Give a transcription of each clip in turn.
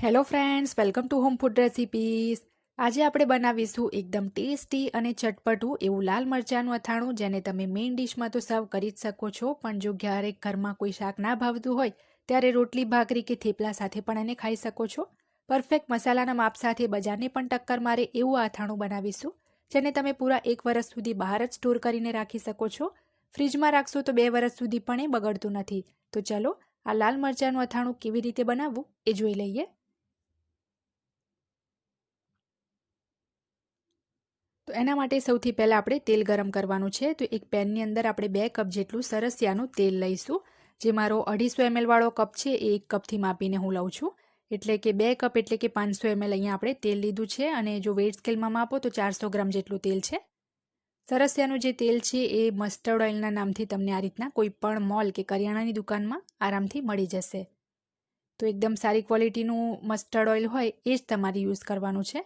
Hello friends welcome to home food recipes આજે આપણે બનાવીશું એકદમ ટેસ્ટી અને ચટપટું એવું લાલ મરચાંનું અથાણું, જેને તમે મેઇન ડિશમાં તો સર્વ કરી જ શકો છો. પણ જો ક્યારેક ઘરમાં કોઈ શાક ના ભાવતું હોય, ત્યારે રોટલી, ભાખરી કે થેપલા સાથે પણ એને ખાઈ શકો છો. પરફેક્ટ મસાલાના માપ સાથે બજારને પણ ટક્કર મારે એવું અથાણું બનાવીશું, જેને તમે પૂરા એક વર્ષ સુધી બહાર જ સ્ટોર કરીને રાખી શકો છો. ફ્રીજમાં રાખશો તો બે વર્ષ સુધી પણ એ બગડતું નથી. તો ચલો, આ લાલ મરચાંનું અથાણું કેવી રીતે બનાવવું એ જોઈ લઈએ. એના માટે સૌથી પહેલાં આપણે તેલ ગરમ કરવાનું છે. તો એક પેનની અંદર આપણે બે કપ જેટલું સરસિયાનું તેલ લઈશું. જે મારો અઢીસો એમએલવાળો કપ છે, એ એક કપથી માપીને હું લઉં છું. એટલે કે બે કપ એટલે કે પાંચસો એમએલ અહીંયા આપણે તેલ લીધું છે અને જો વેટ સ્કેલમાં માપો તો ચારસો ગ્રામ જેટલું તેલ છે. સરસિયાનું જે તેલ છે, એ મસ્ટર્ડ ઓઇલના નામથી તમને આ રીતના કોઈ પણ મોલ કે કરિયાણાની દુકાનમાં આરામથી મળી જશે. તો એકદમ સારી ક્વોલિટીનું મસ્ટર્ડ ઓઇલ હોય, એ જ તમારે યુઝ કરવાનું છે.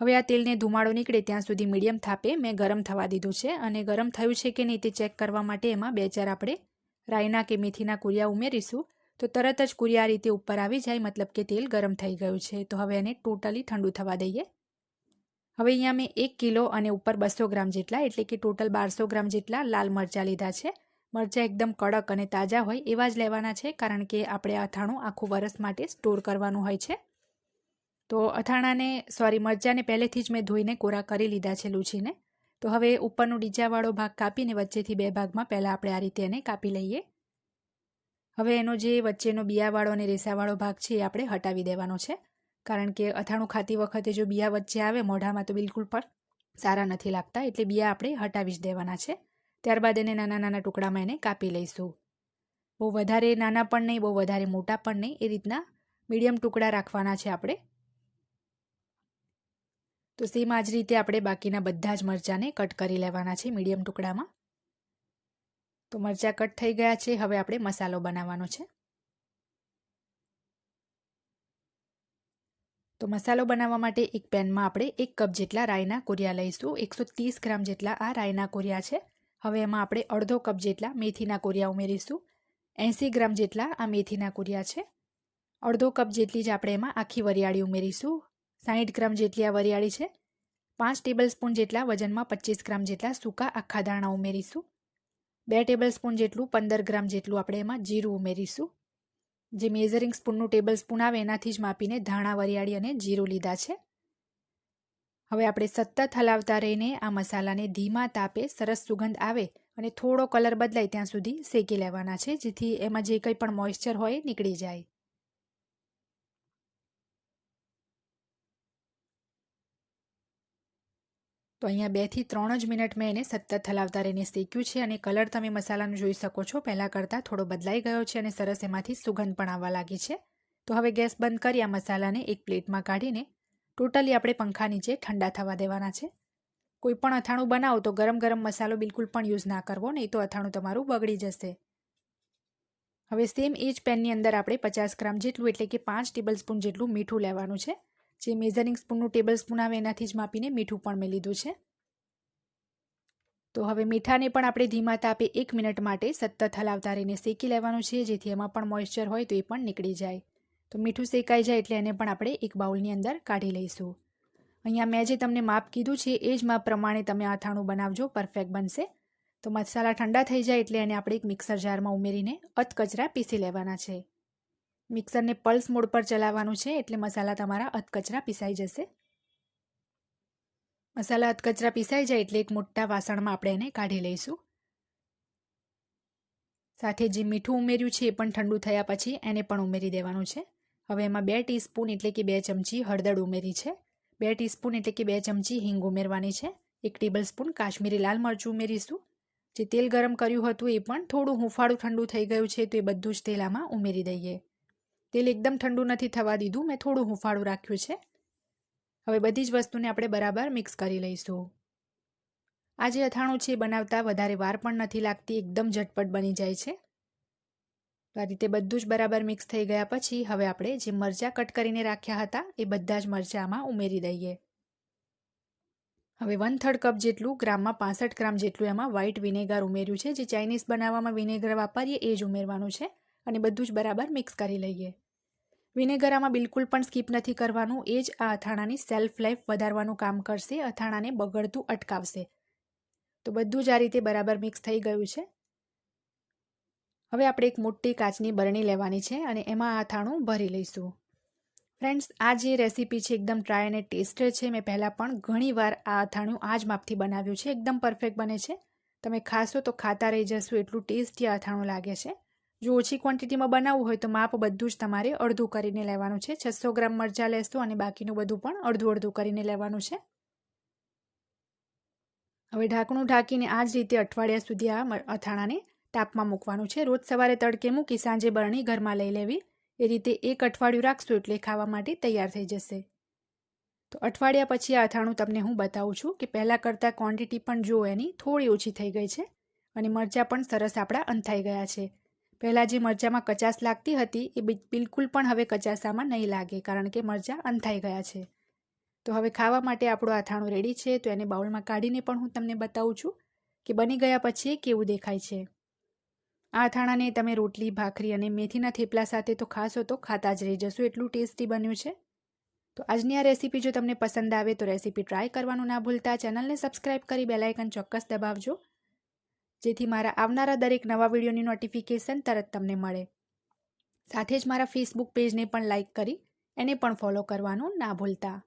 હવે આ તેલને ધુમાડો નીકળે ત્યાં સુધી મીડિયમ થાપે મેં ગરમ થવા દીધું છે અને ગરમ થયું છે કે નહીં તે ચેક કરવા માટે એમાં બે ચાર આપણે રાઈના કે મેથીના કુરિયા ઉમેરીશું. તો તરત જ કુરિયા રીતે ઉપર આવી જાય, મતલબ કે તેલ ગરમ થઈ ગયું છે. તો હવે એને ટોટલી ઠંડુ થવા દઈએ. હવે અહીંયા મેં એક કિલો અને ઉપર બસો ગ્રામ જેટલા, એટલે કે ટોટલ બારસો ગ્રામ જેટલા લાલ મરચાં લીધા છે. મરચાં એકદમ કડક અને તાજા હોય એવા જ લેવાના છે, કારણ કે આપણે અથાણું આખું વરસ માટે સ્ટોર કરવાનું હોય છે. તો અથાણાને સોરી મરચાંને પહેલેથી જ મેં ધોઈને કોરા કરી લીધા છે લૂછીને. તો હવે ઉપરનો ડીજાવાળો ભાગ કાપીને વચ્ચેથી બે ભાગમાં પહેલાં આપણે આ રીતે એને કાપી લઈએ. હવે એનો જે વચ્ચેનો બિયાવાળો અને રેસાવાળો ભાગ છે એ આપણે હટાવી દેવાનો છે. કારણ કે અથાણું ખાતી વખતે જો બિયા વચ્ચે આવે, મોઢામાં તો બિલકુલ પણ સારા નથી લાગતા, એટલે બિયા આપણે હટાવી જ દેવાના છે. ત્યારબાદ એને નાના નાના ટુકડામાં એને કાપી લઈશું. બહુ વધારે નાના પણ નહીં, બહુ વધારે મોટા પણ નહીં, એ રીતના મીડિયમ ટુકડા રાખવાના છે આપણે. તો સેમ આ જ રીતે આપણે બાકીના બધા જ મરચાંને કટ કરી લેવાના છે મીડિયમ ટુકડામાં. તો મરચાં કટ થઈ ગયા છે, હવે આપણે મસાલો બનાવવાનો છે. તો મસાલો બનાવવા માટે એક પેનમાં આપણે એક કપ જેટલા રાઈના કોરિયા લઈશું, એકસો ત્રીસ ગ્રામ જેટલા આ રાઈના કોરિયા છે. હવે એમાં આપણે અડધો કપ જેટલા મેથીના કોરિયા ઉમેરીશું, એંસી ગ્રામ જેટલા આ મેથીના કોરિયા છે. અડધો કપ જેટલી જ આપણે એમાં આખી વરિયાળી ઉમેરીશું સાહીઠ ગ્રામ જેટલી આ વરિયાળી છે. પાંચ ટેબલ સ્પૂન જેટલા વજનમાં પચીસ ગ્રામ જેટલા સૂકા આખા દાણા ઉમેરીશું. બે ટેબલ સ્પૂન જેટલું પંદર ગ્રામ જેટલું આપણે એમાં જીરું ઉમેરીશું. જે મેઝરિંગ સ્પૂનનું ટેબલ સ્પૂન આવે એનાથી જ માપીને ધાણા, વરિયાળી અને જીરું લીધા છે. હવે આપણે સતત હલાવતા રહીને આ મસાલાને ધીમા તાપે સરસ સુગંધ આવે અને થોડો કલર બદલાય ત્યાં સુધી શેકી લેવાના છે, જેથી એમાં જે કંઈ પણ મોઇશ્ચર હોય નીકળી જાય. તો અહીંયા બેથી ત્રણ જ મિનિટ મેં એને સતત હલાવતા રહીને શેક્યું છે અને કલર તમે મસાલાનું જોઈ શકો છો. પહેલાં કરતાં થોડો બદલાઈ ગયો છે અને સરસ એમાંથી સુગંધ પણ આવવા લાગી છે. તો હવે ગેસ બંધ કરી આ મસાલાને એક પ્લેટમાં કાઢીને ટોટલી આપણે પંખા નીચે ઠંડા થવા દેવાના છે. કોઈ પણ અથાણું બનાવો તો ગરમ ગરમ મસાલો બિલકુલ પણ યુઝ ના કરવો, નહીં તો અથાણું તમારું બગડી જશે. હવે સેમ એ જ પેનની અંદર આપણે પચાસ ગ્રામ જેટલું એટલે કે પાંચ ટેબલ સ્પૂન જેટલું મીઠું લેવાનું છે. જે મેઝરિંગ સ્પૂનનું ટેબલ સ્પૂન આવે એનાથી જ માપીને મીઠું પણ મેં લીધું છે. તો હવે મીઠાને પણ આપણે ધીમા તાપે એક મિનિટ માટે સતત હલાવતા રહીને શેકી લેવાનું છે, જેથી એમાં પણ મોઇશ્ચર હોય તો એ પણ નીકળી જાય. તો મીઠું શેકાઈ જાય એટલે એને પણ આપણે એક બાઉલની અંદર કાઢી લઈશું. અહીંયા મેં જે તમને માપ કીધું છે, એ જ માપ પ્રમાણે તમે અથાણું બનાવજો પરફેક્ટ બનશે. તો મસાલા ઠંડા થઈ જાય એટલે એને આપણે એક મિક્સર જારમાં ઉમેરીને અધકચરા પીસી લેવાના છે. મિક્સરને પલ્સ મોડ પર ચલાવવાનું છે એટલે મસાલા તમારા અધકચરા પીસાઈ જશે. મસાલા અધકચરા પીસાઈ જાય એટલે એક મોટા વાસણમાં આપણે એને કાઢી લઈશું. સાથે જે મીઠું ઉમેર્યું છે એ પણ ઠંડુ થયા પછી એને પણ ઉમેરી દેવાનું છે. હવે એમાં બે ટીસ્પૂન એટલે કે બે ચમચી હળદર ઉમેરી છે. બે ટીસ્પૂન એટલે કે બે ચમચી હિંગ ઉમેરવાની છે. એક ટેબલ સ્પૂન કાશ્મીરી લાલ મરચું ઉમેરીશું. જે તેલ ગરમ કર્યું હતું એ પણ થોડું હુંફાળું ઠંડુ થઈ ગયું છે તો એ બધું જ તેલ આમાં ઉમેરી દઈએ. તેલ એકદમ ઠંડુ નથી થવા દીધું. મેં થોડું હુંફાળું રાખ્યું છે. હવે બધી જ વસ્તુને આપણે બરાબર મિક્સ કરી લઈશું. આ જે અથાણું છે બનાવતા વધારે વાર પણ નથી લાગતી. એકદમ ઝટપટ બની જાય છે. આ રીતે બધું જ બરાબર મિક્સ થઈ ગયા પછી હવે આપણે જે મરચાં કટ કરીને રાખ્યા હતા એ બધા જ મરચાંમાં ઉમેરી દઈએ. હવે વન થર્ડ કપ જેટલું ગ્રામમાં પાસઠ ગ્રામ જેટલું એમાં વ્હાઇટ વિનેગર ઉમેર્યું છે. જે ચાઇનીઝ બનાવવામાં વિનેગર વાપરીએ એ જ ઉમેરવાનું છે. અને બધું જ બરાબર મિક્સ કરી લઈએ. વિનેગર આમાં બિલકુલ પણ સ્કીપ નથી કરવાનું. એ જ આ અથાણાની સેલ્ફ લાઈફ વધારવાનું કામ કરશે, અથાણાને બગડતું અટકાવશે. તો બધું જ આ રીતે બરાબર મિક્સ થઈ ગયું છે. હવે આપણે એક મોટી કાચની બરણી લેવાની છે અને એમાં આ અથાણું ભરી લઈશું. ફ્રેન્ડ્સ, આ જે રેસીપી છે એકદમ ટ્રાય અને ટેસ્ટ છે. મેં પહેલાં પણ ઘણીવાર આ અથાણું આ જ માપથી બનાવ્યું છે. એકદમ પરફેક્ટ બને છે. તમે ખાશો તો ખાતા રહી જશો. એટલું ટેસ્ટી અથાણું લાગે છે. જો ઓછી ક્વોન્ટિટીમાં બનાવવું હોય તો માપ બધું જ તમારે અડધું કરીને લેવાનું છે. છસો ગ્રામ મરચાં લેશો અને બાકીનું બધું પણ અડધું અડધું કરીને લેવાનું છે. હવે ઢાંકણું ઢાંકીને આ જ રીતે અઠવાડિયા સુધી આ અથાણાને તાપમાં મૂકવાનું છે. રોજ સવારે તડકે મૂકી સાંજે બરણી ઘરમાં લઈ લેવી. એ રીતે એક અઠવાડિયું રાખશું એટલે ખાવા માટે તૈયાર થઈ જશે. તો અઠવાડિયા પછી આ અથાણું તમને હું બતાવું છું કે પહેલાં કરતાં ક્વોન્ટિટી પણ જો એની, થોડી ઓછી થઈ ગઈ છે અને મરચાં પણ સરસ આપણા અંથાઈ ગયા છે. પહેલાં જે મરચાંમાં કચાસ લાગતી હતી, એ બિલકુલ પણ હવે કચાસામાં નહીં લાગે, કારણ કે મરચાં અંથાઈ ગયા છે. તો હવે ખાવા માટે આપણું અથાણું રેડી છે, તો એને બાઉલમાં કાઢીને પણ હું તમને બતાવું છું કે બની ગયા પછી કેવું દેખાય છે. આ અથાણાને તમે રોટલી, ભાખરી અને મેથીના થેપલા સાથે તો ખાશો તો ખાતા જ રહી જશો, એટલું ટેસ્ટી બન્યું છે. તો આજની આ રેસીપી જો તમને પસંદ આવે તો રેસીપી ટ્રાય કરવાનું ના ભૂલતા, ચેનલને સબસ્ક્રાઇબ કરી બેલાઇકન ચોક્કસ દબાવજો. જેથી મારા આવનારા દરેક નવા વિડીયોની નોટિફિકેશન તરત તમને મળે. સાથે જ મારા ફેસબુક પેજને પણ લાઇક કરી, એને પણ ફોલો કરવાનું ના ભૂલતા.